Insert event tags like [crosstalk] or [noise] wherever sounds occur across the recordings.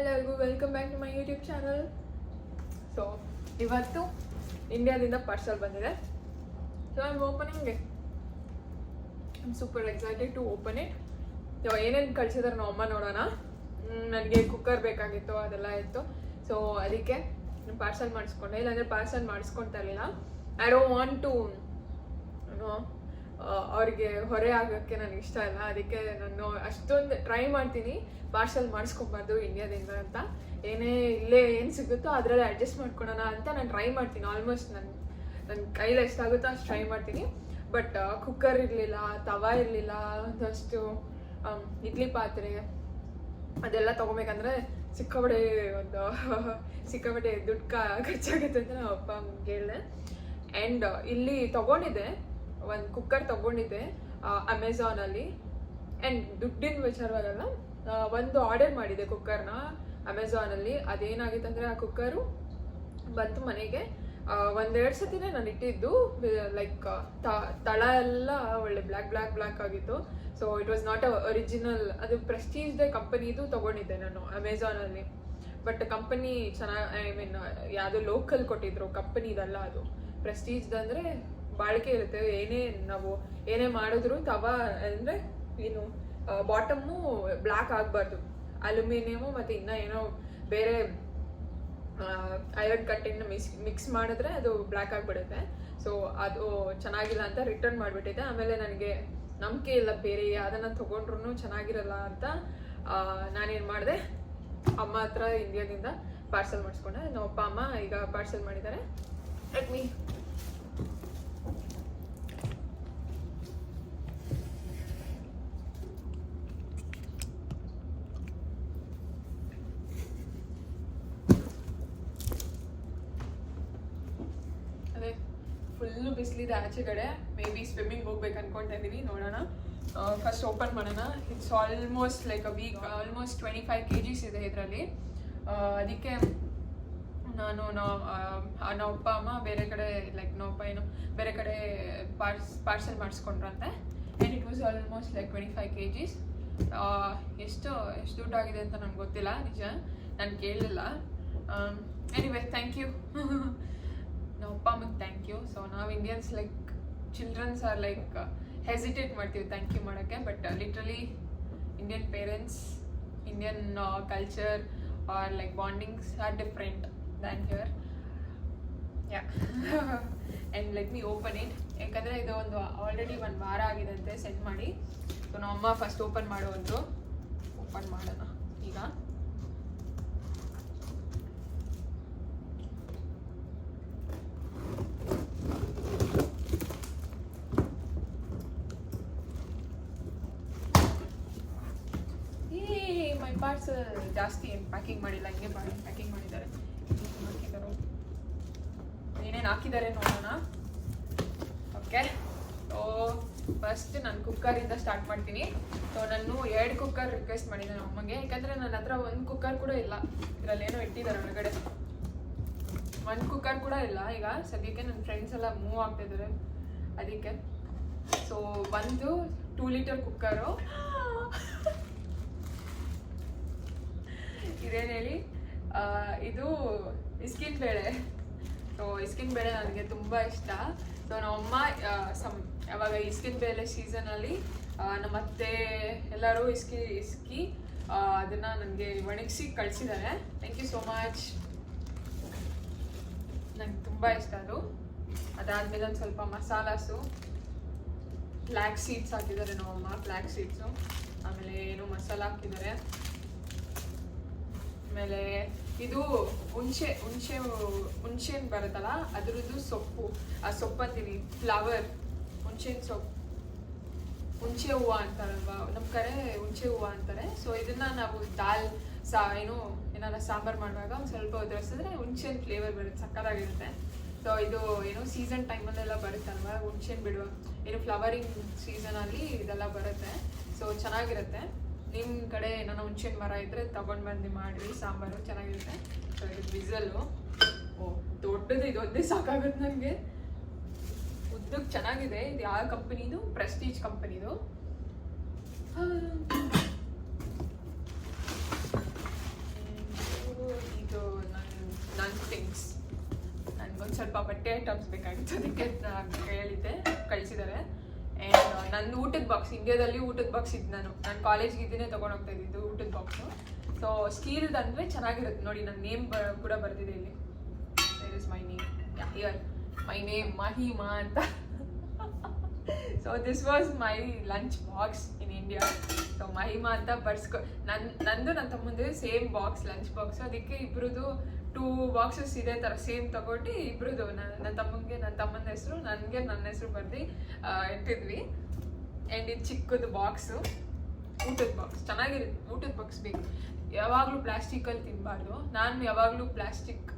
ಎಲ್ಲರಿಗೂ welcome back to my YouTube channel so ಇವತ್ತು ಇಂಡಿಯಾದಿಂದ ಪಾರ್ಸಲ್ ಬಂದಿದೆ. So I'm opening I'm super excited to open it so ಏನೇನು ಕಳಿಸಿದಾರೆ ನಾವು ಅಮ್ಮ ನೋಡೋಣ ನನಗೆ ಕುಕ್ಕರ್ ಬೇಕಾಗಿತ್ತು, ಅದೆಲ್ಲ ಇತ್ತು. ಸೊ ಅದಕ್ಕೆ ಪಾರ್ಸಲ್ ಮಾಡಿಸ್ಕೊಂಡೆ. ಇಲ್ಲಾಂದರೆ ಪಾರ್ಸಲ್ ಮಾಡಿಸ್ಕೊಂತ ಇರಲಿಲ್ಲ. ಐ ಡೋಂಟ್ ವಾಂಟ್ ಟು ಅವ್ರಿಗೆ ಹೊರೆ ಆಗೋಕ್ಕೆ ನನಗೆ ಇಷ್ಟ ಇಲ್ಲ. ಅದಕ್ಕೆ ನಾನು ಅಷ್ಟೊಂದು ಟ್ರೈ ಮಾಡ್ತೀನಿ. ಪಾರ್ಸಲ್ ಮಾಡಿಸ್ಕೊಬಾರ್ದು ಇಂಡಿಯಾದಿಂದ ಅಂತ. ಏನೇ ಇಲ್ಲೇ ಏನು ಸಿಗುತ್ತೋ ಅದರಲ್ಲಿ ಅಡ್ಜಸ್ಟ್ ಮಾಡ್ಕೊಳೋಣ ಅಂತ ನಾನು ಟ್ರೈ ಮಾಡ್ತೀನಿ. ಆಲ್ಮೋಸ್ಟ್ ನನ್ನ ನನ್ನ ಕೈಲಿ ಎಷ್ಟಾಗುತ್ತೋ ಅಷ್ಟು ಟ್ರೈ ಮಾಡ್ತೀನಿ. ಬಟ್ ಕುಕ್ಕರ್ ಇರಲಿಲ್ಲ, ತವಾ ಇರಲಿಲ್ಲ, ಒಂದಷ್ಟು ಇಡ್ಲಿ ಪಾತ್ರೆ ಅದೆಲ್ಲ ತೊಗೊಬೇಕಂದ್ರೆ ಸಿಕ್ಕಾಪಡೆ ಒಂದು [laughs] ಸಿಕ್ಕಾಪಟ್ಟೆ ದುಡ್ಡು ಖರ್ಚಾಗುತ್ತೆ ಅಂತ ನಮ್ಮ ಅಪ್ಪ ಹೇಳಿದೆ. ಆ್ಯಂಡ್ ಇಲ್ಲಿ ತಗೊಂಡಿದ್ದೆ. ಒಂದು ಕುಕ್ಕರ್ ತಗೊಂಡಿದ್ದೆ ಅಮೆಝಾನಲ್ಲಿ ಆ್ಯಂಡ್ ದುಡ್ಡಿನ ವಿಚಾರವಾಗಲ್ಲ ಒಂದು ಆರ್ಡರ್ ಮಾಡಿದೆ ಕುಕ್ಕರ್ನ ಅಮೆಝಾನಲ್ಲಿ ಅದೇನಾಗಿತ್ತು ಅಂದರೆ ಆ ಕುಕ್ಕರು ಬಂತು ಮನೆಗೆ ಒಂದೆರಡು ಸತಿನೇ ನಾನು ಇಟ್ಟಿದ್ದು ಲೈಕ್ ತಳ ಎಲ್ಲ ಒಳ್ಳೆ ಬ್ಲ್ಯಾಕ್ ಬ್ಲ್ಯಾಕ್ ಬ್ಲ್ಯಾಕ್ ಆಗಿತ್ತು. So it was not a original ಅದು ಪ್ರೆಸ್ಟೀಜ್ದೆ ಕಂಪನಿದು ತಗೊಂಡಿದ್ದೆ ನಾನು ಅಮೆಝಾನಲ್ಲಿ ಬಟ್ ಕಂಪನಿ ಚೆನ್ನಾಗಿ ಐ ಮೀನ್ ಯಾವುದೋ ಲೋಕಲ್ ಕೊಟ್ಟಿದ್ರು ಕಂಪನಿದಲ್ಲ ಅದು. ಪ್ರೆಸ್ಟೀಜ್ದು ಅಂದರೆ ಬಾಳಿಕೆ ಇರುತ್ತೆ, ಏನೇ ನಾವು ಏನೇ ಮಾಡಿದ್ರು ತವ ಅಂದರೆ ಏನು ಬಾಟಮ್ಮು ಬ್ಲ್ಯಾಕ್ ಆಗಬಾರ್ದು. ಅಲ್ಯೂಮಿನಿಯಮು ಮತ್ತು ಇನ್ನೂ ಏನೋ ಬೇರೆ ಐರನ್ ಕಟ್ಟಿಂಗ್ ಮಿಸ್ ಮಿಕ್ಸ್ ಮಾಡಿದ್ರೆ ಅದು ಬ್ಲ್ಯಾಕ್ ಆಗಿಬಿಡುತ್ತೆ. ಸೊ ಅದು ಚೆನ್ನಾಗಿಲ್ಲ ಅಂತ ರಿಟರ್ನ್ ಮಾಡಿಬಿಟ್ಟಿದ್ದೆ ಆಮೇಲೆ ನನಗೆ ನಂಬಿಕೆ ಇಲ್ಲ ಬೇರೆ ಅದನ್ನು ತೊಗೊಂಡ್ರು ಚೆನ್ನಾಗಿರಲ್ಲ ಅಂತ ನಾನೇನು ಮಾಡಿದೆ, ಅಮ್ಮ ಹತ್ರ ಇಂಡಿಯಾದಿಂದ ಪಾರ್ಸೆಲ್ ಮಾಡಿಸ್ಕೊಂಡೆ. ನಮ್ಮ ಅಪ್ಪ ಅಮ್ಮ ಈಗ ಪಾರ್ಸೆಲ್ ಮಾಡಿದ್ದಾರೆ. ಲೆಟ್ ಮೀ ಅದೇ ಫುಲ್ಲು ಬಿಸಿಲಿದೆ ಆಚೆ ಕಡೆ. ಮೇ ಬಿ ಸ್ವಿಮ್ಮಿಂಗ್ ಹೋಗ್ಬೇಕು ಇದ್ದೀವಿ ನೋಡೋಣ. ಫಸ್ಟ್ ಓಪನ್ ಮಾಡೋಣ. It's almost like a week almost twenty five K Gs ಇದೆ ಇದರಲ್ಲಿ. ಅದಕ್ಕೆ ನಾನು ನಾವು ಅಪ್ಪ ಅಮ್ಮ, ಬೇರೆ ಕಡೆ ಲೈಕ್ ನಮ್ಮ ಅಪ್ಪ ಏನು, ಬೇರೆ ಕಡೆ ಪಾರ್ಸ್ parcel ಮಾಡಿಸ್ಕೊಂಡ್ರಂತೆ. And it was almost like twenty five K Gs ಎಷ್ಟು ಎಷ್ಟು ದುಡ್ಡಾಗಿದೆ ಅಂತ ನನಗೆ ಗೊತ್ತಿಲ್ಲ, ನಿಜ. ನಾನು ಕೇಳಲಿಲ್ಲ. ಎನಿವೆ ಥ್ಯಾಂಕ್ ಯು ನಮ್ಮ ಅಪ್ಪ ಅಮ್ಮಗೆ ಥ್ಯಾಂಕ್ ಯು ಸೊ ನಾವು Indians like childrens are like hesitate ಮಾಡ್ತೀವಿ ಥ್ಯಾಂಕ್ ಯು ಮಾಡೋಕ್ಕೆ. But literally Indian parents Indian culture are like bondings are different than here yeah and let me open it ಯಾಕಂದರೆ ಇದು ಒಂದು already ಒಂದು ವಾರ ಆಗಿದೆ ಅಂತ ಸೆಂಡ್ ಮಾಡಿ. ಸೊ ನಮ್ಮ ಅಮ್ಮ ಫಸ್ಟ್ ಓಪನ್ ಮಾಡೋದ್ರು ಓಪನ್ ಮಾಡೋಣ ಈಗ ಈ ಮೈ ಪಾರ್ಟ್ಸ್ ಜಾಸ್ತಿ ಏನು ಪ್ಯಾಕಿಂಗ್ ಮಾಡಿಲ್ಲ ಹಂಗೆ ಪ್ಯಾಕಿಂಗ್ ಮಾಡಿದ್ದಾರೆ. ಹಾಕಿದ್ದಾರೆ? ಏನೇನು ಹಾಕಿದ್ದಾರೆ ನೋಡೋಣ. ಓಕೆ ಸೊ ಫಸ್ಟ್ ನಾನು ಕುಕ್ಕರಿಂದ ಸ್ಟಾರ್ಟ್ ಮಾಡ್ತೀನಿ. ಸೊ ನಾನು ಎರಡು ಕುಕ್ಕರ್ ರಿಕ್ವೆಸ್ಟ್ ಮಾಡಿದ್ದೆ ನಮ್ಮ ಅಮ್ಮಗೆ. ಯಾಕಂದರೆ ನನ್ನ ಹತ್ರ ಒಂದು ಕುಕ್ಕರ್ ಕೂಡ ಇಲ್ಲ. ಇದರಲ್ಲಿ ಏನೋ ಇಟ್ಟಿದ್ದಾರೆ ಒಳಗಡೆ. ಒಂದು ಕುಕ್ಕರ್ ಕೂಡ ಇಲ್ಲ. ಈಗ ಸದ್ಯಕ್ಕೆ ನನ್ನ ಫ್ರೆಂಡ್ಸ್ ಎಲ್ಲ ಮೂವ್ ಆಗ್ತಿದ್ದಾರೆ ಅದಕ್ಕೆ. ಸೊ ಒಂದು ಟೂ ಲೀಟರ್ ಕುಕ್ಕರು ಇದೇನು ಹೇಳಿ. ಇದು ಇಸ್ಕಿನ್ ಬೇಳೆ. ಸೊ ಇಸ್ಕಿನ್ ಬೇಳೆ ನನಗೆ ತುಂಬ ಇಷ್ಟ. ಸೊ ನಮ್ಮಮ್ಮ ಸಮ್ ಯಾವಾಗ ಇಸ್ಕಿನ್ ಬೇಳೆ ಸೀಸನಲ್ಲಿ ನಮ್ಮ ಅತ್ತೆ ಎಲ್ಲರೂ ಇಸ್ಕಿ ಇಸ್ಕಿ ಅದನ್ನು ಅದನ್ನ ನನಗೆ ಒಣಗಿಸಿ ಕಳಿಸಿದ್ದಾರೆ. ಥ್ಯಾಂಕ್ ಯು ಸೋ ಮಚ್ ನಂಗೆ ತುಂಬ ಇಷ್ಟ ಅದು. ಅದಾದಮೇಲೆ ಒಂದು ಸ್ವಲ್ಪ ಮಸಾಲಾಸು. ಫ್ಲ್ಯಾಕ್ ಸೀಡ್ಸ್ ಹಾಕಿದ್ದಾರೆ ನಮ್ಮಮ್ಮ ಫ್ಲ್ಯಾಕ್ ಸೀಡ್ಸು ಆಮೇಲೆ ಏನು ಮಸಾಲ ಹಾಕಿದ್ದಾರೆ. ಆಮೇಲೆ ಇದು ಹುಣಸೆ ಹುಣಸೆ, ಹುಣಸೆನ್ ಬರುತ್ತಲ್ಲ, ಅದ್ರದ್ದು ಸೊಪ್ಪು, ಆ ಸೊಪ್ಪು ಅಂತೀವಿ ಫ್ಲವರ್, ಹುಣಸೆನ್ ಸೊಪ್ಪು ಹುಣಸೆ ಹೂವು ಅಂತಾರಲ್ವಾ ನಮ್ಮ ಕಡೆ ಹುಣಸೆ ಹೂವು ಅಂತಾರೆ. ಸೊ ಇದನ್ನ ನಾವು ದಾಲ್, ಸಾ, ಏನು, ಏನಾರ ಸಾಂಬಾರು ಮಾಡುವಾಗ ಒಂದು ಸ್ವಲ್ಪ ಉದ್ರಸಿದ್ರೆ ಹುಣಸೆನ್ ಫ್ಲೇವರ್ ಬರುತ್ತೆ, ಸಕ್ಕತ್ತಾಗಿರುತ್ತೆ. ಸೊ ಇದು ಏನು ಸೀಸನ್ ಟೈಮಲ್ಲೆಲ್ಲ ಬರುತ್ತಲ್ವಾ, ಹುಣಸೆನ್ ಬಿಡುವ, ಏನು ಫ್ಲವರಿಂಗ್ ಸೀಸನಲ್ಲಿ ಇದೆಲ್ಲ ಬರುತ್ತೆ. ಸೊ ಚೆನ್ನಾಗಿರುತ್ತೆ. ನಿಮ್ಮ ಕಡೆ ಏನಾನ ಹುಣ್ಸಿನ ಮರ ಇದ್ದರೆ ತಗೊಂಡು ಬಂದು ಮಾಡಿರಿ, ಸಾಂಬಾರು ಚೆನ್ನಾಗಿರುತ್ತೆ. ಸೊ ಇದು ವಿಸಲ್ಲು ಓ, ದೊಡ್ಡದು, ಇದೊಂದೇ ಸಾಕಾಗುತ್ತೆ ನನಗೆ ಉದ್ದಕ್ಕೆ ಚೆನ್ನಾಗಿದೆ. ಇದು ಯಾವ ಕಂಪನಿದು? ಪ್ರೆಸ್ಟೀಜ್ ಕಂಪನಿದು. ಥಿಂಗ್ಸ್ ನನಗೊಂದು ಸ್ವಲ್ಪ ಬಟ್ಟೆ ಐಟಮ್ಸ್ ಬೇಕಾಗಿತ್ತು, ಅದಕ್ಕೆ ನಾನು ಹೇಳಿದ್ದೆ ಕಳಿಸಿದ್ದಾರೆ ಆ್ಯಂಡ್ ನಂದು ಊಟದ ಬಾಕ್ಸ್ ಇಂಡಿಯಾದಲ್ಲಿ ಊಟದ ಬಾಕ್ಸ್ ಇದ್ದು ನಾನು. ನಾನು ಕಾಲೇಜ್ಗೆ ಇದನ್ನೇ ತೊಗೊಂಡೋಗ್ತಾ ಇದ್ದಿದ್ದು ಊಟದ ಬಾಕ್ಸು ಸೊ ಸ್ಟೀಲ್ದು ಅಂದರೆ ಚೆನ್ನಾಗಿರುತ್ತೆ. ನೋಡಿ ನನ್ನ ನೇಮ್ ಕೂಡ ಬರ್ತಿದೆ ಇಲ್ಲಿ. There is my name here my name Mahima ಅಂತ. So this was my lunch box in India so Mahima ಅಂತ ಬರ್ಸ್ಕೊ ನನ್ನ ನಂದು ನನ್ನ ತಮ್ಮಂದು ಸೇಮ್ ಬಾಕ್ಸ್ ಲಂಚ್ ಬಾಕ್ಸ್ ಅದಕ್ಕೆ ಇಬ್ರದ್ದು ಟೂ ಬಾಕ್ಸಸ್ ಇದೇ ಥರ ಸೇಮ್ ತಗೊಂಡು ಇಬ್ಬರದು ನನ್ನ ತಮ್ಮಂಗೆ ನನ್ನ ತಮ್ಮನ ಹೆಸರು, ನನಗೆ ನನ್ನ ಹೆಸರು ಬರ್ದು ಇಟ್ಟಿದ್ವಿ ಆ್ಯಂಡ್ ಇದು ಚಿಕ್ಕದು ಬಾಕ್ಸು ಊಟದ ಬಾಕ್ಸ್ ಚೆನ್ನಾಗಿರುತ್ತೆ. ಊಟದ ಬಾಕ್ಸ್ ಬೇಕು. ಯಾವಾಗಲೂ ಪ್ಲಾಸ್ಟಿಕಲ್ಲಿ ತಿನ್ನಬಾರ್ದು ನಾನು ಯಾವಾಗಲೂ ಪ್ಲಾಸ್ಟಿಕ್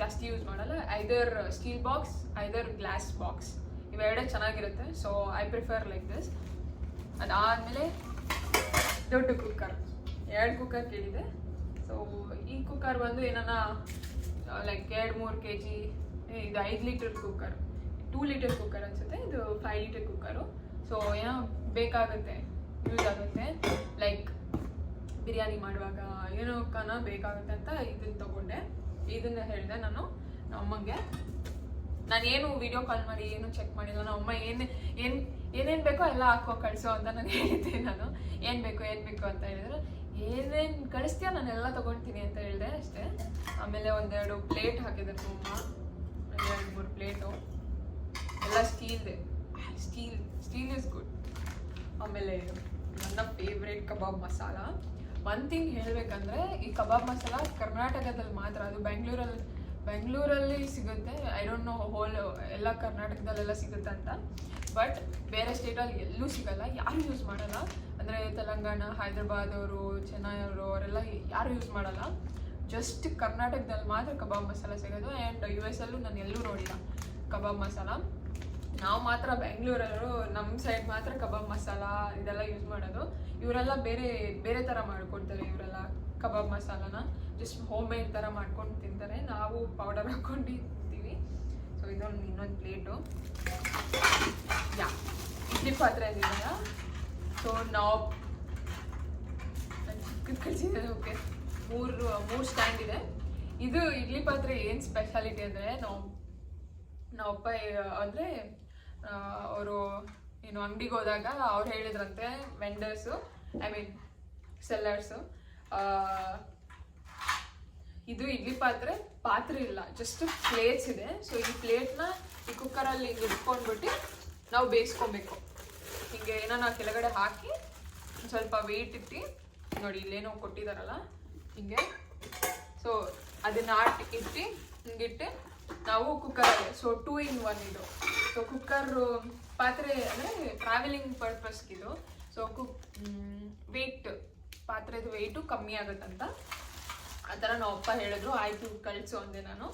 ಜಾಸ್ತಿ ಯೂಸ್ ಮಾಡಲ್ಲ. Either steel box either glass box ಇವೆರಡೇ ಚೆನ್ನಾಗಿರುತ್ತೆ. So I prefer like this ಅದಾದಮೇಲೆ ದೊಡ್ಡ ಕುಕ್ಕರ್ ಎರಡು ಕುಕ್ಕರ್ ಕೇಳಿದೆ. ಸೊ ಈ ಕುಕ್ಕರ್ ಬಂದು ಏನನ್ನ ಲೈಕ್ ಎರಡು, ಮೂರು ಕೆ ಜಿ ಇದು ಐದು litre cooker two litre cooker ಅನ್ಸುತ್ತೆ. ಇದು ಫೈವ್ ಲೀಟರ್ ಕುಕ್ಕರು ಸೊ ಏನೋ ಬೇಕಾಗುತ್ತೆ ಯೂಸ್ ಆಗುತ್ತೆ. ಲೈಕ್ ಬಿರಿಯಾನಿ ಮಾಡುವಾಗ ಏನೋ ಕನ ಬೇಕಾಗುತ್ತೆ ಅಂತ ಇದನ್ನ ತಗೊಂಡೆ. ಇದನ್ನ ಹೇಳಿದೆ ನಾನು ಅಮ್ಮಂಗೆ ನಾನು ಏನು ವಿಡಿಯೋ ಕಾಲ್ ಮಾಡಿ, ಏನು ಚೆಕ್ ಮಾಡಿಲ್ಲ. ನಮ್ಮ ಅಮ್ಮ ಏನು ಏನು, ಏನೇನು ಬೇಕೋ ಎಲ್ಲ ಹಾಕೋ ಕಳಿಸೋ ಅಂತ ನಾನು ಹೇಳಿದ್ದೆ ನಾನು. ಏನು ಬೇಕು ಏನು ಬೇಕು ಅಂತ ಹೇಳಿದ್ರು. ಏನೇನು ಕಳಿಸ್ತೀಯ? ನಾನು ಎಲ್ಲ ಅಂತ ಹೇಳಿದೆ ಅಷ್ಟೇ. ಆಮೇಲೆ ಒಂದೆರಡು ಪ್ಲೇಟ್ ಹಾಕಿದೆ ತುಂಬಾ. ಒಂದೆರಡು ಮೂರು ಪ್ಲೇಟು. ಎಲ್ಲ ಸ್ಟೀಲ್ದೆ ಸ್ಟೀಲ್ ಸ್ಟೀಲ್ ಇಸ್ ಗುಡ್ ಆಮೇಲೆ ನನ್ನ favourite kebab masala. One thing ಹೇಳಬೇಕಂದ್ರೆ ಈ ಕಬಾಬ್ ಮಸಾಲ ಕರ್ನಾಟಕದಲ್ಲಿ ಮಾತ್ರ, ಅದು ಬೆಂಗಳೂರಲ್ಲಿ ಬೆಂಗಳೂರಲ್ಲಿ ಸಿಗುತ್ತೆ. ಐ ಡೋಂಟ್ ನೋ ಹೋಲ್ ಎಲ್ಲ ಕರ್ನಾಟಕದಲ್ಲೆಲ್ಲ ಸಿಗುತ್ತೆ ಅಂತ. ಬಟ್ ಬೇರೆ ಸ್ಟೇಟಲ್ಲಿ ಎಲ್ಲೂ ಸಿಗಲ್ಲ. ಯಾರು ಯೂಸ್ ಮಾಡಲ್ಲ. ಅಂದರೆ ತೆಲಂಗಾಣ, ಹೈದ್ರಾಬಾದ್ ಅವರು, ಚೆನ್ನೈ ಅವರು, ಅವರೆಲ್ಲ ಯಾರು ಯೂಸ್ ಮಾಡಲ್ಲ. ಜಸ್ಟ್ ಕರ್ನಾಟಕದಲ್ಲಿ ಮಾತ್ರ ಕಬಾಬ್ ಮಸಾಲ ಸಿಗೋದು ಆ್ಯಂಡ್ ಯು ಎಸ್ ಅಲ್ಲೂ ನಾನು ಎಲ್ಲೂ ನೋಡಿಲ್ಲ ಕಬಾಬ್ ಮಸಾಲ. ನಾವು ಮಾತ್ರ ಬೆಂಗಳೂರವರು ನಮ್ಮ ಸೈಡ್ ಮಾತ್ರ ಕಬಾಬ್ ಮಸಾಲ ಇದೆಲ್ಲ ಯೂಸ್ ಮಾಡೋದು. ಇವರೆಲ್ಲ ಬೇರೆ ಬೇರೆ ಥರ ಮಾಡ್ಕೊಡ್ತಾರೆ ಇವರೆಲ್ಲ ಕಬಾಬ್ ಮಸಾಲಾನ. ಜಸ್ಟ್ ಹೋಮ್ ಮೇಡ್ ಥರ ಮಾಡ್ಕೊಂಡು ತಿಂತಾರೆ. ನಾವು ಪೌಡರ್ ಹಾಕ್ಕೊಂಡು ತಿಂತೀವಿ. ಸೊ ಇದೊಂದು ಇನ್ನೊಂದು ಪ್ಲೇಟು ಯಾ ಇಡ್ಲಿ ಪಾತ್ರೆ ಇದೆಯಲ್ಲ ಸೊ ನಾವು ಚಿಕ್ಕದ ಕಳಿಸಿದ್ದಾರೆ ಓಕೆ ಮೂರು ಮೂರು ಸ್ಟ್ಯಾಂಡ್ ಇದೆ. ಇದು ಇಡ್ಲಿ ಪಾತ್ರೆ ಏನು ಸ್ಪೆಷಾಲಿಟಿ ಅಂದರೆ, ನಾವು ಅಪ್ಪ ಅಂದರೆ ಅವರು, ಏನು, ಅಂಗಡಿಗೆ ಹೋದಾಗ ಅವ್ರು ಹೇಳಿದ್ರಂತೆ ವೆಂಡರ್ಸು ಐ ಮೀನ್ ಸೆಲ್ಲರ್ಸು ಇದು ಇಡ್ಲಿ ಪಾತ್ರೆ ಪಾತ್ರೆ ಇಲ್ಲ ಜಸ್ಟ್ ಪ್ಲೇಟ್ಸ್ ಇದೆ. ಸೊ ಈ ಪ್ಲೇಟ್ನ ಈ ಕುಕ್ಕರಲ್ಲಿ ಹಿಂಗೆ ಇಟ್ಕೊಂಡ್ಬಿಟ್ಟು ನಾವು ಬೇಯಿಸ್ಕೊಬೇಕು. ಹಿಂಗೆ ಏನೋ ಕೆಳಗಡೆ ಹಾಕಿ ಸ್ವಲ್ಪ ವೆಯ್ಟ್ ಇಟ್ಟು, ನೋಡಿ ಇಲ್ಲೇನೋ ಕೊಟ್ಟಿದಾರಲ್ಲ, ಹಿಂಗೆ. ಸೊ ಅದನ್ನ ಆಟಿ ಇಟ್ಟು, ಹಿಂಗಿಟ್ಟು ನಾವು cooker so two in one ಇದು. ಸೊ ಕುಕ್ಕರ್ ಪಾತ್ರೆ ಅಂದರೆ ಟ್ರಾವೆಲಿಂಗ್ ಪರ್ಪಸ್ಗಿದು ಸೊ ಕುಕ್ ವೆಯ್ಟ್ ಪಾತ್ರೆದು ವೆಯ್ಟು ಕಮ್ಮಿ ಆಗುತ್ತಂತ. ಆ ಥರ ನಮ್ಮ ಅಪ್ಪ ಹೇಳಿದ್ರು. ಆಯಿತು, ಕಳಿಸು ಅಂದೆ ನಾನು.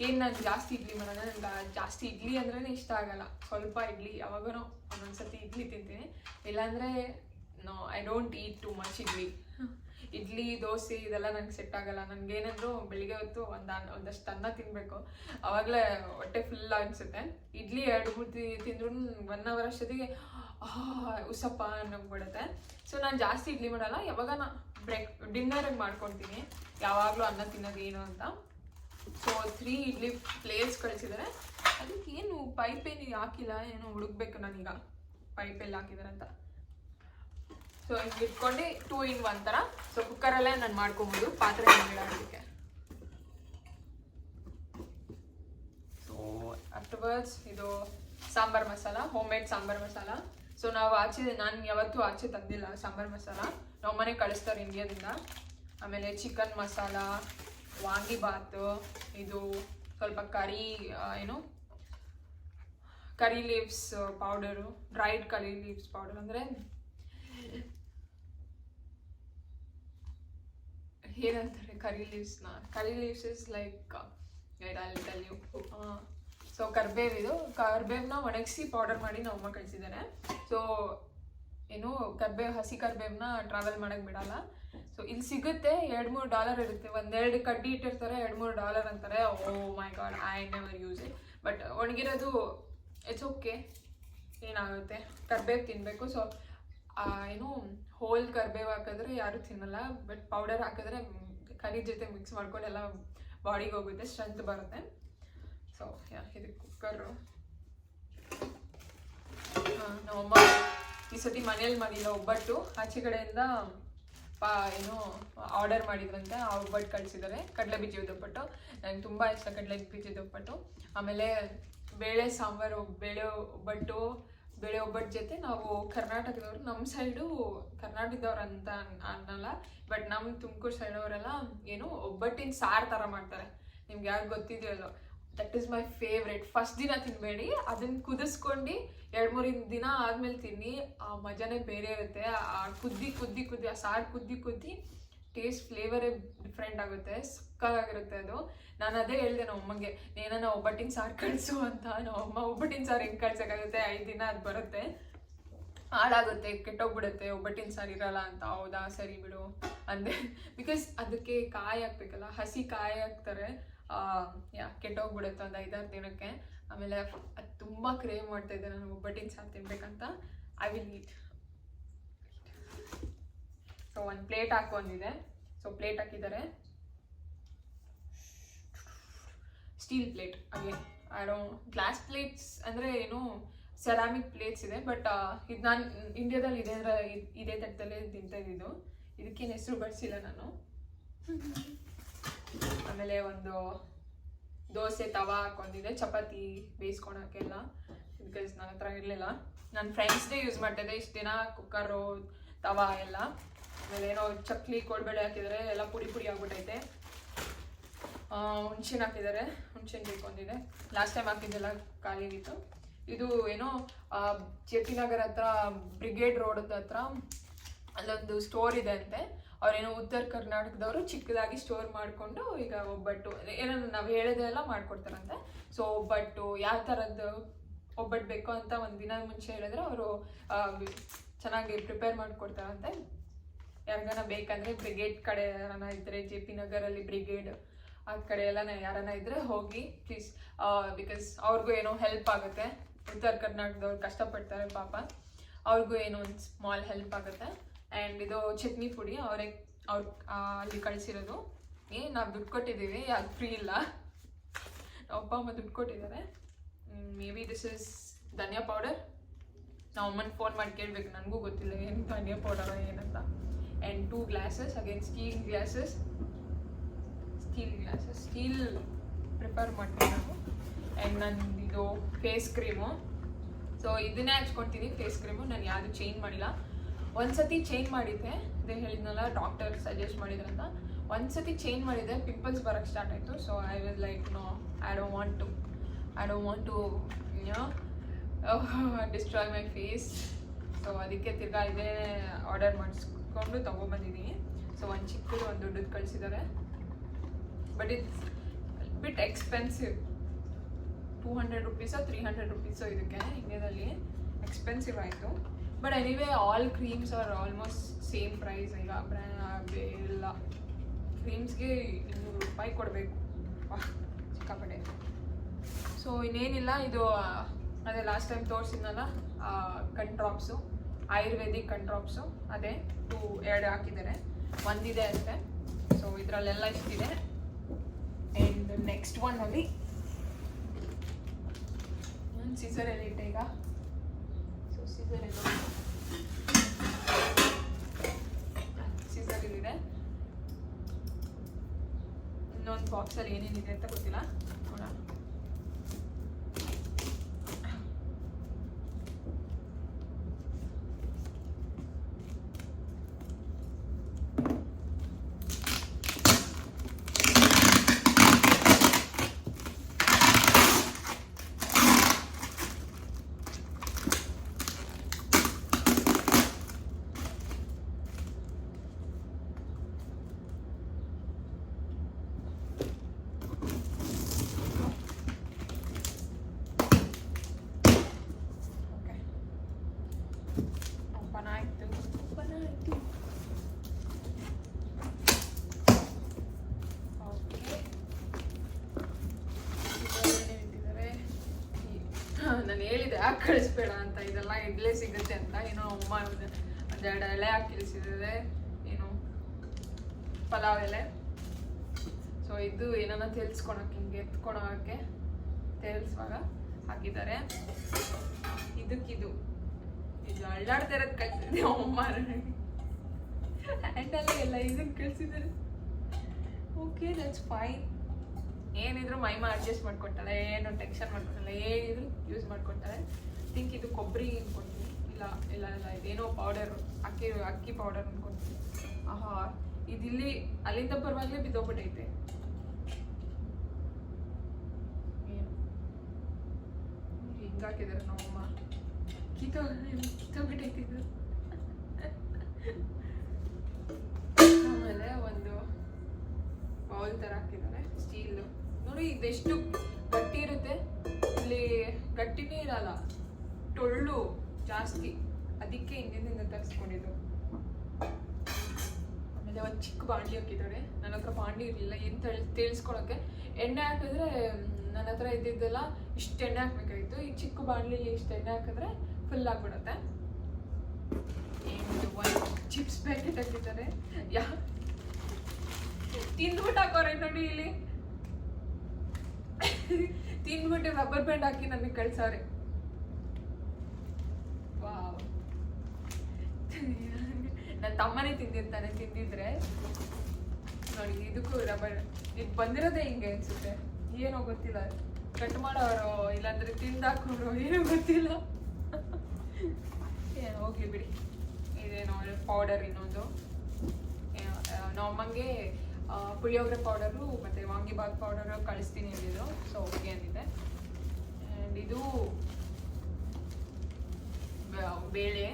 ಏನು ನಾನು ಜಾಸ್ತಿ ಇಡ್ಲಿ ಮಾಡೋಣ ನನಗೆ ಜಾಸ್ತಿ ಇಡ್ಲಿ ಅಂದ್ರೇ ಇಷ್ಟ ಆಗಲ್ಲ. ಸ್ವಲ್ಪ ಇಡ್ಲಿ, ಯಾವಾಗನೋ ಒಂದೊಂದ್ಸತಿ ಇಡ್ಲಿ ತಿಂತೀನಿ. ಇಲ್ಲಾಂದರೆ, no I don't eat too much idli. Idli, dosa ಇದೆಲ್ಲ ನಂಗೆ ಸೆಟ್ ಆಗಲ್ಲ. ನನಗೆ ಏನಂದ್ರು ಬೆಳಿಗ್ಗೆ ಹೊತ್ತು ಒಂದು ಒಂದಷ್ಟು ಅನ್ನ ತಿನ್ನಬೇಕು ಆವಾಗಲೇ ಹೊಟ್ಟೆ ಫುಲ್ ಅನಿಸುತ್ತೆ. ಇಡ್ಲಿ ಎರಡು, ಮೂರು ತಿಂದ್ರು ಒನ್ ಅವರ್ ಅಷ್ಟೊತ್ತಿಗೆ ಉಸಪ್ಪ ಅನ್ನೋಗ್ಬಿಡುತ್ತೆ. ಸೊ ನಾನು ಜಾಸ್ತಿ ಇಡ್ಲಿ ಮಾಡಲ್ಲ. ಯಾವಾಗ ನಾ ಬ್ರೇಕ್ ಡಿನ್ನರಿಗೆ ಮಾಡ್ಕೊತೀನಿ. ಯಾವಾಗಲೂ ಅನ್ನ ತಿನ್ನೋದು ಏನು ಅಂತ. ಸೊ ತ್ರೀ ಇಡ್ಲಿ ಪ್ಲೇಟ್ಸ್ ಕಳಿಸಿದ್ದಾರೆ. ಅದಕ್ಕೆ ಏನು ಪೈಪೇನು ಹಾಕಿಲ್ಲ, ಏನೋ ಹುಡುಕ್ಬೇಕು ನಾನೀಗ. ಪೈಪೆಲ್ಲಿ ಹಾಕಿದ್ದಾರೆ ಅಂತ. ಸೊ ಹಿಂಗೆ ಇಟ್ಕೊಂಡು ಟೂ ಇನ್ ಒನ್ ಥರ ಸೊ ಕುಕ್ಕರಲ್ಲೇ ನಾನು ಮಾಡ್ಕೊಬೋದು. ಪಾತ್ರೆ ಇಡೋದಕ್ಕೆ ಸೊ ಅಫ್ಟರ್ವರ್ಡ್ಸ್ ಇದು sambar masala home made sambar masala. So ನಾವು ಆಚೆ, ನಾನು ಯಾವತ್ತೂ ಆಚೆ ತಂದಿಲ್ಲ ಸಾಂಬಾರ್ ಮಸಾಲ. ನಾವು ಮನೆ ಕಳಿಸ್ತಾರೆ ಇಂಡಿಯಾದಿಂದ ಆಮೇಲೆ ಚಿಕನ್ ಮಸಾಲ ವಾಂಗಿಬಾತು ಇದು ಸ್ವಲ್ಪ ಕರಿ ಏನು? Curry leaves powder dried curry leaves powder ಅಂದರೆ ಏನಂತಾರೆ curry ಲೀವ್ಸ್ನ curry leaves is like you so ಕರ್ಬೇವ್ ಇದು. ಕರ್ಬೇವ್ನ ಒಣಗಿಸಿ ಪೌಡರ್ ಮಾಡಿ ನಮ್ಮ ಕಳಿಸಿದ್ದೇನೆ. ಸೊ ಏನು, ಕರ್ಬೇವ್, ಹಸಿ ಕರ್ಬೇವ್ನ ಟ್ರಾವೆಲ್ ಮಾಡೋಕ್ಕೆ ಬಿಡಲ್ಲ. ಸೊ ಇಲ್ಲಿ ಸಿಗುತ್ತೆ ಎರಡು ಮೂರು ಡಾಲರ್ ಇರುತ್ತೆ. ಒಂದೆರಡು ಕಡ್ಡಿ ಇಟ್ಟಿರ್ತಾರೆ, ಎರಡು ಮೂರು ಡಾಲರ್ ಅಂತಾರೆ. ಓ my god I never use it but ಒಣಗಿರೋದು it's okay ಏನಾಗುತ್ತೆ? ಕರ್ಬೇವು ತಿನ್ನಬೇಕು ಸೊ ಏನು ಹೋಲ್ ಕರ್ಬೇವು ಹಾಕಿದ್ರೆ ಯಾರು ತಿನ್ನಲ್ಲ. ಬಟ್ ಪೌಡರ್ ಹಾಕಿದ್ರೆ ಕರಿ ಜೊತೆ ಮಿಕ್ಸ್ ಮಾಡ್ಕೊಂಡು ಎಲ್ಲ ಬಾಡಿಗೆ ಹೋಗುತ್ತೆ ಸ್ಟ್ರೆಂತ್ ಬರುತ್ತೆ. ಸೊ ಇದು ಕುಕ್ಕರು ನಮ್ಮಮ್ಮ ಈ ಸತಿ ಮನೇಲಿ ಮಾಡಿಲ್ಲ ಒಬ್ಬಟ್ಟು ಆಚೆ ಕಡೆಯಿಂದ ಪಾ, ಏನು ಆರ್ಡರ್ ಮಾಡಿದ್ರಂತೆ, ಆ ಒಬ್ಬಟ್ಟು ಕಳಿಸಿದ್ದಾರೆ ಕಡಲೆ ಬೀಜದ ಒಬ್ಬಟ್ಟು. ನನಗೆ ತುಂಬ ಇಷ್ಟ ಕಡಲೆ ಬೀಜದ ಒಬ್ಬಟ್ಟು. ಆಮೇಲೆ ಬೇಳೆ ಸಾಂಬಾರು, ಬೇಳೆ ಒಬ್ಬಟ್ಟು ಬೇಳೆ ಒಬ್ಬಟ್ಟು ಜೊತೆ ನಾವು ಕರ್ನಾಟಕದವರು ನಮ್ಮ ಸೈಡು ಕರ್ನಾಟಕದವ್ರು ಅಂತ ಅನ್- ಅನ್ನಲ್ಲ, ಬಟ್ ನಮ್ಮ ತುಮಕೂರು ಸೈಡವರೆಲ್ಲ ಏನು ಒಬ್ಬಟ್ಟಿನ ಸಾರು ಥರ ಮಾಡ್ತಾರೆ. ನಿಮ್ಗೆ ಯಾರು ಗೊತ್ತಿದೆಯಲ್ಲೋ that is my favourite first ದಿನ ತಿನ್ಬೇಡಿ ಅದನ್ನ ಕುದಿಸ್ಕೊಂಡು ಎರಡು ಮೂರು ದಿನ ಆದ್ಮೇಲೆ ತಿನ್ನಿ. ಆ ಮಜಾನೇ ಬೇರೆ ಇರುತ್ತೆ. ಆ ಕುದ್ದಿ ಕುದ್ದಿ ಕುದ್ದಿ, ಆ ಸಾರು ಕುದ್ದಿ ಕುದ್ದಿ ಟೇಸ್ಟ್ ಫ್ಲೇವರೇ ಡಿಫ್ರೆಂಟ್ ಆಗುತ್ತೆ. ಸಕ್ಕತ್ತಾಗಿರುತ್ತೆ ಅದು. ನಾನು ಅದೇ ಹೇಳಿದೆ ನಮ್ಮ ಅಮ್ಮಗೆ ಏನಾನ ಒಬ್ಬಟ್ಟಿನ ಸಾರು ಕಳಿಸು ಅಂತ. ನಮ್ಮ ಅಮ್ಮ, ಒಬ್ಬಟ್ಟಿನ ಸಾರು ಹೆಂಗೆ ಕಳ್ಸೋಕ್ಕಾಗುತ್ತೆ? ಐದು ದಿನ ಅದು ಬರುತ್ತೆ. ಹಾಳಾಗುತ್ತೆ, ಕೆಟ್ಟೋಗ್ಬಿಡುತ್ತೆ. ಒಬ್ಬಟ್ಟಿನ ಸಾರು ಇರಲ್ಲ ಅಂತ. ಹೌದಾ? ಸರಿ ಬಿಡು. ಅಂದೆ. ಬಿಕಾಸ್ ಅದಕ್ಕೆ ಕಾಯಿ ಹಾಕ್ಬೇಕಲ್ಲ, ಹಸಿ ಕಾಯಿ ಹಾಕ್ತಾರೆ. ಯಾ, ಕೆಟ್ಟೋಗ್ಬಿಡುತ್ತೆ ಒಂದು ಐದಾರು ದಿನಕ್ಕೆ. ಆಮೇಲೆ ಅದು ತುಂಬ ಕ್ರೇವ್ ಮಾಡ್ತಾ ಇದ್ದೆ ನಾನು ಒಬ್ಬಟ್ಟಿನ ಸಾರು ತಿನ್ಬೇಕಂತ. ಐ ವಿಲ್ ಈಟ್ ಸೊ ಒಂದು ಪ್ಲೇಟ್ ಹಾಕೊಂಡಿದೆ ಸೊ ಪ್ಲೇಟ್ ಹಾಕಿದ್ದಾರೆ. ಸ್ಟೀಲ್ ಪ್ಲೇಟ್ ಹಾಗೆ ಆಡೋ ಗ್ಲಾಸ್ ಪ್ಲೇಟ್ಸ್ ಅಂದರೆ ಏನು ಸೆರಾಮಿಕ್ ಪ್ಲೇಟ್ಸ್ ಇದೆ ಬಟ್ ಇದು ನಾನು ಇಂಡಿಯಾದಲ್ಲಿ ಇದ್- ಇದೇ ತಟ್ಟದಲ್ಲೇ ತಿಂತಾ ಇದ್ದಿದ್ದು. ಇದಕ್ಕೇನು ಹೆಸರು ಬಡಿಸಿಲ್ಲ ನಾನು. [laughs] ಆಮೇಲೆ ಒಂದು ದೋಸೆ, ತವಾ ಹಾಕೊಂಡಿದ್ದೆ ಚಪಾತಿ ಬೇಯಿಸ್ಕೊಳಕ್ಕೆಲ್ಲ ಬಿಕಾಸ್ ನನ್ನ ಹತ್ರ ಇರಲಿಲ್ಲ. ನನ್ನ ಫ್ರೆಂಡ್ಸ್ದೇ ಯೂಸ್ ಮಾಡ್ತಿದ್ದೆ. ಇಷ್ಟು ದಿನ ಕುಕ್ಕರು ತವಾ ಎಲ್ಲ. ಆಮೇಲೆ ಏನೋ ಚಕ್ಲಿ, ಕೋಡ್ಬೇಳೆ ಹಾಕಿದರೆ ಎಲ್ಲ ಪುಡಿ ಪುಡಿ ಆಗ್ಬಿಟ್ಟೈತೆ ಹುಣ್ಸಿನ ಹಾಕಿದ್ದಾರೆ. ಹುಣ್ಸಿನ ಬೇಕು ಅಂದಿದೆ ಲಾಸ್ಟ್ ಟೈಮ್ ಹಾಕಿದ್ದೆಲ್ಲ, ಖಾಲಿ ಆಗಿತ್ತು. ಇದು ಏನೋ ಜೆ ಪಿ ಹತ್ರ ಬ್ರಿಗೇಡ್ ರೋಡ್ ಹತ್ರ, ಅಲ್ಲೊಂದು ಸ್ಟೋರ್ ಇದೆ ಅಂತೆ. ಅವ್ರೇನೋ ಉತ್ತರ ಕರ್ನಾಟಕದವರು ಚಿಕ್ಕದಾಗಿ ಸ್ಟೋರ್ ಮಾಡಿಕೊಂಡು ಈಗ ಒಬ್ಬಟ್ಟು ಏನೋ ನಾವು ಹೇಳೋದೆಲ್ಲ ಮಾಡ್ಕೊಡ್ತಾರಂತೆ. ಸೊ ಒಬ್ಬಟ್ಟು ಯಾವ ಥರದ್ದು ಒಬ್ಬಟ್ಟು ಬೇಕು ಅಂತ ಒಂದು ದಿನ ಮುಂಚೆ ಹೇಳಿದ್ರೆ ಅವರು ಚೆನ್ನಾಗಿ ಪ್ರಿಪೇರ್ ಮಾಡಿಕೊಡ್ತಾರಂತೆ. ಯಾರಿಗಾನ ಬೇಕಂದ್ರೆ ಬ್ರಿಗೇಡ್ ಕಡೆ ಯಾರನ ಇದ್ದರೆ ಜೆ ಪಿ ನಗರಲ್ಲಿ ಬ್ರಿಗೇಡ್ ಆ ಕಡೆ ಎಲ್ಲ ಯಾರನ್ನ ಇದ್ದರೆ ಹೋಗಿ ಪ್ಲೀಸ್ ಬಿಕಾಸ್ ಅವ್ರಿಗೂ ಏನೋ ಹೆಲ್ಪ್ ಆಗುತ್ತೆ. ಉತ್ತರ ಕರ್ನಾಟಕದವ್ರು ಕಷ್ಟಪಡ್ತಾರೆ ಪಾಪ. ಅವ್ರಿಗೂ ಏನೋ ಒಂದು ಸ್ಮಾಲ್ ಹೆಲ್ಪ್ ಆಗುತ್ತೆ. ಆ್ಯಂಡ್ ಇದು ಚಟ್ನಿ ಪುಡಿ, ಅವರೇ ಅವ್ರ ಅಲ್ಲಿ ಕಳಿಸಿರೋದು. ಏ, ನಾವು ದುಡ್ಡು ಕೊಟ್ಟಿದ್ದೀವಿ ಅದು ಫ್ರೀ ಇಲ್ಲ. ಅಪ್ಪ ಅಮ್ಮ ದುಡ್ಡು ಕೊಟ್ಟಿದ್ದಾರೆ. May be this is dhania powder ನಾವು ಅಮ್ಮನ ಫೋನ್ ಮಾಡಿ ಕೇಳಬೇಕು, ನನಗೂ ಗೊತ್ತಿಲ್ಲ ಏನು ಧನಿಯಾ ಪೌಡರ್ ಏನಂತ. And two glasses again steel glasses steel glasses steel prepare ಮಾಡ್ತೀನಿ ನಾವು. ಆ್ಯಂಡ್ ನಂದು ಇದು ಫೇಸ್ ಕ್ರೀಮು ಸೊ ಇದನ್ನೇ ಹಚ್ಕೊಡ್ತೀನಿ ಫೇಸ್ ಕ್ರೀಮು ನಾನು ಯಾವುದು ಚೇಂಜ್ ಮಾಡಿಲ್ಲ. ಒಂದ್ಸತಿ ಚೇಂಜ್ ಮಾಡಿದ್ದೆ. ಅದೇ ಹೇಳಿದ್ನಲ್ಲ ಡಾಕ್ಟರ್ ಸಜೆಸ್ಟ್ ಮಾಡಿದ್ರಂತ. ಒಂದ್ಸತಿ ಚೇಂಜ್ ಮಾಡಿದೆ ಪಿಂಪಲ್ಸ್ ಬರೋಕ್ಕೆ ಸ್ಟಾರ್ಟ್ ಆಯಿತು. So I will like no I don't want to I don't want to yo destroy my face so ಅದಕ್ಕೆ ತಿರ್ಗಾ ಇದೇ ಆರ್ಡರ್ ಮಾಡಿಸ್ಕೊಂಡು ತೊಗೊಂಬಂದಿದ್ದೀನಿ. ಸೊ ಒಂದು ಚಿಕ್ಕದು, ಒಂದು ದೊಡ್ಡದು ಕಳಿಸಿದ್ದಾರೆ. But it's bit expensive two hundred ರುಪೀಸೋ three hundred ರುಪೀಸೋ ಇದಕ್ಕೆ ಇಂಡಿಯಾದಲ್ಲಿ ಎಕ್ಸ್ಪೆನ್ಸಿವ್ ಆಯಿತು. But anyway all creams are almost same price ಈಗ ಬ್ರ್ಯಾಂಡ್ ಎಲ್ಲ ಕ್ರೀಮ್ಸ್ಗೆ ಇನ್ನೂರು ರೂಪಾಯಿ ಕೊಡಬೇಕು. ಸಿಕ್ಕಾಪಟ್ಟೆ. ಸೊ ಇನ್ನೇನಿಲ್ಲ, ಇದು ಅದೇ ಲಾಸ್ಟ್ ಟೈಮ್ ತೋರಿಸಿದ್ನಲ್ಲ ಕಣ್ ಡ್ರಾಪ್ಸು ಆಯುರ್ವೇದಿಕ್ ಕಣ್ ಡ್ರಾಪ್ಸು ಅದೇ ಟೂ ಎರಡು ಹಾಕಿದ್ದಾರೆ. ಒಂದಿದೆ ಅಂತೆ. ಸೊ ಇದರಲ್ಲೆಲ್ಲ ಇಷ್ಟಿದೆ. ಆ್ಯಂಡ್ ನೆಕ್ಸ್ಟ್ ಒನ್ನಲ್ಲಿ ನಾನು ಸೀಸರ್ ಇಟ್ಟೆ ಈಗ? ಸೀಸರ್ ಸೀಸರ್ ಇಲ್ಲಿದೆ ಇನ್ನೊಂದು ಬಾಕ್ಸಲ್ಲಿ ಏನೇನಿದೆ ಅಂತ ಗೊತ್ತಿಲ್ಲ. ನೋಡೋಣ ಓಕೆ ಓಪನ್ ಆಯಿತು ಓಪನ್ ಆಯಿತು ಓಕೆ ಇಟ್ಟಿದ್ದಾರೆ ನಾನು ಹೇಳಿದೆ ಯಾಕೆ ಕಳಿಸ್ಬೇಡ ಅಂತ, ಇದೆಲ್ಲ ಇಡ್ಲೆ ಸಿಗುತ್ತೆ ಅಂತ, ಏನೋ ಅಮ್ಮ ಒಂದು- ಒಂದೆರಡು ಎಲೆ ಹಾಕಿ ಇಳಿಸಿದ್ದಾರೆ ಏನು ಪಲಾವ್ ಎಲೆ. ಸೊ ಇದು ಏನನ್ನ ತೇಲ್ಸ್ಕೊಳಕ್ಕೆ, ಹಿಂಗೆ ಎತ್ಕೊಳಕ್ಕೆ ತೇಲ್ಸುವಾಗ ಹಾಕಿದ್ದಾರೆ. ಇದಕ್ಕಿದು. ಇದು ಅಳ್ಳಾಡ್ತಾ ಇರೋದು ಕಳ್ಸಿದೆ ಅಮ್ಮ ಹ್ಯಾಂಡಲ್ಲೇ ಎಲ್ಲ ಇದನ್ನು ಕಳ್ಸಿದ್ದಾರೆ ಓಕೆ ದಟ್ಸ್ ಫೈನ್ ಏನಿದ್ರು ಮೈಮ ಅಡ್ಜಸ್ಟ್ ಮಾಡ್ಕೊತಾಳೆ ಏನು ಟೆನ್ಷನ್ ಮಾಡ್ಕೊತಾಳೆ ಏನಿದ್ರು ಯೂಸ್ ಮಾಡ್ಕೊತಾಳೆ ಥಿಂಕ್ ಇದು ಕೊಬ್ಬರಿ ಅನ್ಕೊತೀನಿ ಇಲ್ಲ ಇಲ್ಲ ಇಲ್ಲ, ಇದೇನೋ ಪೌಡರ್ ಅಕ್ಕಿ ಅಕ್ಕಿ ಪೌಡರ್ ಅನ್ಕೊತೀನಿ ಆಹಾ, ಇದಿಲ್ಲಿ ಅಲ್ಲಿಂದ ಪರವಾಗಲೇ ಬಿದ್ದೋಗ್ಬಿಟ್ಟೈತೆ. ಏನು? ಹಿಂಗೆ ಹಾಕಿದಾರೆ ನಮ್ಮಮ್ಮ ಕಿತ್ತೋ ಕಿತ್ತೋಗ್ಬಿಟ್ಟೈತೆ ಇದು ಆಮೇಲೆ ಒಂದು ಬೌಲ್ ಥರ ಹಾಕಿದ್ದಾರೆ ಸ್ಟೀಲ್ ನೋಡಿ, ಇದೆಷ್ಟು ಗಟ್ಟಿ ಇರುತ್ತೆ. ಇಲ್ಲಿ ಗಟ್ಟಿನೇ ಇರಲ್ಲ, ಟೊಳ್ಳು ಜಾಸ್ತಿ. ಅದಕ್ಕೆ ಹಿಂದಿನಿಂದ ತರಿಸ್ಕೊಂಡಿದ್ದು. ಆಮೇಲೆ ಒಂದು ಚಿಕ್ಕ ಬಾಣಲಿ ಹಾಕಿದ್ದಾರೆ. ನನ್ನ ಹತ್ರ ಬಾಂಡಿ ಇರಲಿಲ್ಲ, ಏನು ತಳ್, ತಿಳಿಸ್ಕೊಳಕ್ಕೆ. ಎಣ್ಣೆ ಹಾಕಿದ್ರೆ ನನ್ನ ಹತ್ರ ಇದ್ದಿದ್ದೆಲ್ಲ ಇಷ್ಟು ಎಣ್ಣೆ ಹಾಕ್ಬೇಕಾಗಿತ್ತು. ಈ ಚಿಕ್ಕ ಬಾಂಡ್ಲಿಲಿ ಇಷ್ಟು ಎಣ್ಣೆ ಹಾಕಿದ್ರೆ ಫುಲ್ ಆಗ್ಬಿಡುತ್ತೆ. ಚಿಪ್ಸ್ ಪ್ಯಾಕೆಟ್ ಹಾಕಿದ್ದಾರೆ. ಯಾ ತಿಂದ್ಬಿಟ್ಟು ಹಾಕೋರೆ ನೋಡಿ ಇಲ್ಲಿ. ತಿಂದ್ಬಿಟ್ಟು ರಬ್ಬರ್ ಬ್ಯಾಂಡ್ ಹಾಕಿ ನನಗೆ ಕಳ್ಸವ್ರೆ. ವಾವ್. ನನ್ನ ತಮ್ಮನೇ ತಿಂದಿರ್ತಾನೆ, ತಿಂದಿದ್ರೆ. ನೋಡಿ, ಇದಕ್ಕೂ ರಬ್ಬರ್ ಇದು ಬಂದಿರೋದೇ ಹಿಂಗೆ ಅನ್ಸುತ್ತೆ. ಏನೋ ಗೊತ್ತಿಲ್ಲ. ಕಟ್ ಮಾಡೋರು, ಇಲ್ಲಾಂದ್ರೆ ತಿಂದಾಕೋರು ಏನೋ ಗೊತ್ತಿಲ್ಲ. ಹೋಗ್ಲಿ ಬಿಡಿ. ಪೌಡರ್ ಇನ್ನೊಂದು. ನಮ್ಮಂಗೆ ಪುಳಿಯೋಗರೆ ಪೌಡರು ಮತ್ತು ವಾಂಗಿಬಾತ್ ಪೌಡರು ಕಳಿಸ್ತೀನಿ ಅಂದಿದ್ದು ಸೊ ಓಕೆ ಅಂದಿದೆ. ಆ್ಯಂಡ್ ಇದು ಬೇಳೆ.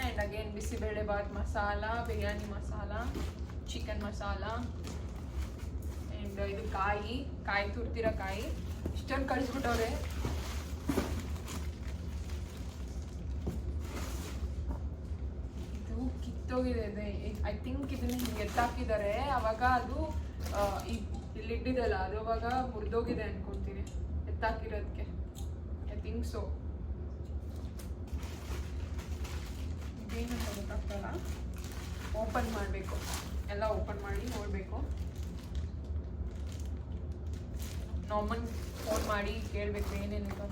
And again bisibele bath masala, biryani masala chicken masala. And ಇದು ಕಾಯಿ ಕಾಯಿ ತುರ್ತಿರೋ ಕಾಯಿ. ಇಷ್ಟೊಂದು ಕಳಿಸ್ಬಿಟ್ಟವ್ರೆ ಇದು ಕಿತ್ತೋಗಿದೆ ಐ ಥಿಂಕ್ ಇದನ್ನ ಹಿಂಗೆ ಎತ್ತಾಕಿದ್ದಾರೆ ಅವಾಗ ಅದು ಇಲ್ಲಿ ಇಟ್ಟಿದಲ್ಲ ಅದು ಅವಾಗ ಮುರಿದೋಗಿದೆ ಅನ್ಕೊಂತೀನಿ ಎತ್ತಾಕಿರೋದಕ್ಕೆ ಐ ಥಿಂಕ್ ಸೊ ಇದೇನಂತ ಗೊತ್ತಾಗ್ತಲ್ಲ ಓಪನ್ ಮಾಡಬೇಕು. ಎಲ್ಲ ಓಪನ್ ಮಾಡಿ ನೋಡಬೇಕು. ನಾರ್ಮಲ್ ಫೋನ್ ಮಾಡಿ ಕೇಳಬೇಕು ಏನೇನಿದೆ.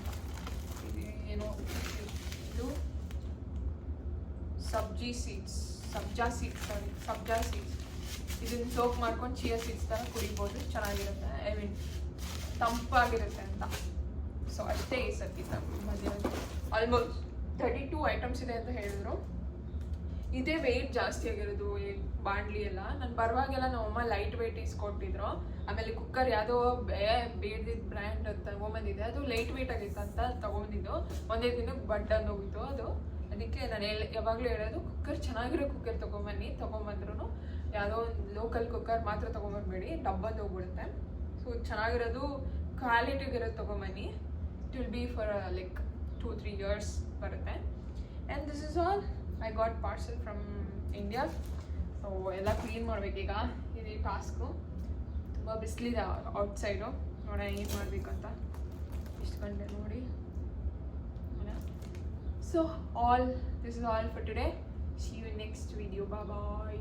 ಏನೋ, ಇದು sabzi seeds sabja seeds sorry sabja seeds ಇದನ್ನ ಸೋಪ್ ಮಾಡ್ಕೊಂಡು ಚಿಯಾ ಸೀಡ್ಸ್ ಥರ ಕುಡಿಬೋದು. ಚೆನ್ನಾಗಿರುತ್ತೆ. ಐ ಮೀನ್ ತಂಪಾಗಿರುತ್ತೆ ಅಂತ. ಸೊ ಅಷ್ಟೇ ಈ ಸರ್ತಿ ಆಲ್ಮೋಸ್ಟ್ ತರ್ಟಿ ಟೂ ಐಟಮ್ಸ್ ಇದೆ ಅಂತ ಹೇಳಿದ್ರು. ಇದೇ ವೆಯ್ಟ್ ಜಾಸ್ತಿ ಆಗಿರೋದು ಬಾಂಡ್ಲಿ ಎಲ್ಲ. ನಾನು ಬರುವಾಗೆಲ್ಲ ನಮ್ಮಮ್ಮ ಲೈಟ್ ವೆಯ್ಟ್ ಇಸ್ಕೊಟ್ಟಿದ್ರು ಆಮೇಲೆ ಕುಕ್ಕರ್ ಯಾವುದೋ ಬೇ ಬೇಡ್ದಿದ್ದ ಬ್ರ್ಯಾಂಡ್ ಅಂತ ತಗೊಂಬಂದಿದೆ ಅದು ಲೈಟ್ ವೆಯ್ಟ್ ಆಗಿತ್ತು ಅಂತ ತಗೊಂಬಂದಿದ್ದು ಒಂದೇ ದಿನಕ್ಕೆ ಬಟನ್ ಹೋಗಿತ್ತು ಅದು ಅದಕ್ಕೆ ನಾನು ಯಾವಾಗಲೂ ಹೇಳೋದು ಕುಕ್ಕರ್ ಚೆನ್ನಾಗಿರೋ ಕುಕ್ಕರ್ ತೊಗೊಂಬನ್ನಿ ತೊಗೊಂಬಂದ್ರು ಯಾವುದೋ ಒಂದು ಲೋಕಲ್ ಕುಕ್ಕರ್ ಮಾತ್ರ ತೊಗೊಂಬರ್ಬೇಡಿ ಡಬ್ಬಂದು ಹೋಗ್ಬಿಡುತ್ತೆ. ಸೊ ಚೆನ್ನಾಗಿರೋದು ಕ್ವಾಲಿಟಿಗಿರೋದು ತೊಗೊಂಬನ್ನಿ. It will be for like two three years ಬರುತ್ತೆ. And this is all I got parcel from India so ಎಲ್ಲ ಕ್ಲೀನ್ ಮಾಡಬೇಕೀಗ ಇದು ಟಾಸ್ಕು ತುಂಬ ಬಿಸಿಲಿದೆ ಔಟ್ಸೈಡು ನೋಡೋಣ ಏನು ಮಾಡಬೇಕಂತ. ಇಷ್ಟು ಗಂಟೆ ನೋಡಿ. so all this is all for today. See you next video. Bye bye